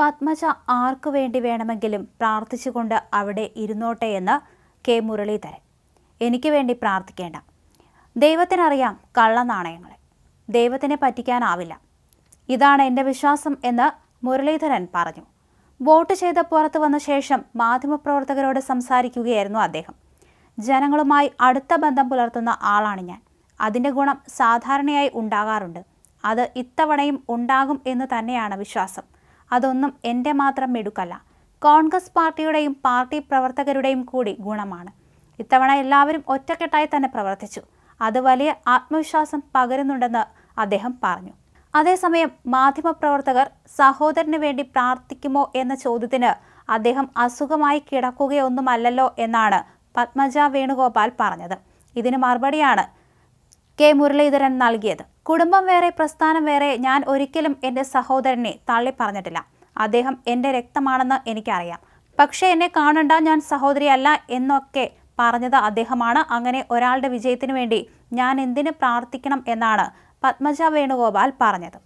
പത്മജ ആർക്കു വേണ്ടി വേണമെങ്കിലും പ്രാർത്ഥിച്ചുകൊണ്ട് അവിടെ ഇരുന്നോട്ടെ എന്ന് കെ മുരളീധരൻ. എനിക്ക് വേണ്ടി പ്രാർത്ഥിക്കേണ്ട. ദൈവത്തിനറിയാം കള്ളനാണയങ്ങളെ ദൈവത്തിനെ പറ്റിക്കാനാവില്ല. ഇതാണ് എന്റെ വിശ്വാസം എന്ന് മുരളീധരൻ പറഞ്ഞു. വോട്ട് ചെയ്ത് പുറത്തു വന്ന ശേഷം മാധ്യമപ്രവർത്തകരോട് സംസാരിക്കുകയായിരുന്നു അദ്ദേഹം. ജനങ്ങളുമായി അടുത്ത ബന്ധം പുലർത്തുന്ന ആളാണ് ഞാൻ. അതിന്റെ ഗുണം സാധാരണയായി ഉണ്ടാകാറുണ്ട്. അത് ഇത്തവണയും ഉണ്ടാകും എന്ന് തന്നെയാണ് വിശ്വാസം. അതൊന്നും എന്റെ മാത്രം മിടുക്കല്ല. കോൺഗ്രസ് പാർട്ടിയുടെയും പാർട്ടി പ്രവർത്തകരുടെയും കൂടി ഗുണമാണ്. ഇത്തവണ എല്ലാവരും ഒറ്റക്കെട്ടായി തന്നെ പ്രവർത്തിച്ചു. അത് വലിയ ആത്മവിശ്വാസം പകരുന്നുണ്ടെന്ന് അദ്ദേഹം പറഞ്ഞു. അതേസമയം മാധ്യമപ്രവർത്തകർ സഹോദരന് വേണ്ടി പ്രാർത്ഥിക്കുമോ എന്ന ചോദ്യത്തിന് അദ്ദേഹം അസുഖമായി കിടക്കുകയൊന്നുമല്ലല്ലോ എന്നാണ് പത്മജ വേണുഗോപാൽ പറഞ്ഞത്. ഇതിന് മറുപടിയാണ് കെ മുരളീധരൻ നൽകിയത്. കുടുംബം വേറെ പ്രസ്ഥാനം വേറെ ഞാൻ ഒരിക്കലും എന്റെ സഹോദരനെ തള്ളി പറഞ്ഞിട്ടില്ല. അദ്ദേഹം എന്റെ രക്തമാണെന്ന് എനിക്കറിയാം. പക്ഷേ എന്നെ കാണണ്ട ഞാൻ സഹോദരിയല്ല എന്നൊക്കെ പറഞ്ഞത് അദ്ദേഹമാണ്. അങ്ങനെ ഒരാളുടെ വിജയത്തിനു വേണ്ടി ഞാൻ എന്തിനു പ്രാർത്ഥിക്കണം എന്നാണ് പത്മജ വേണുഗോപാൽ പറഞ്ഞത്.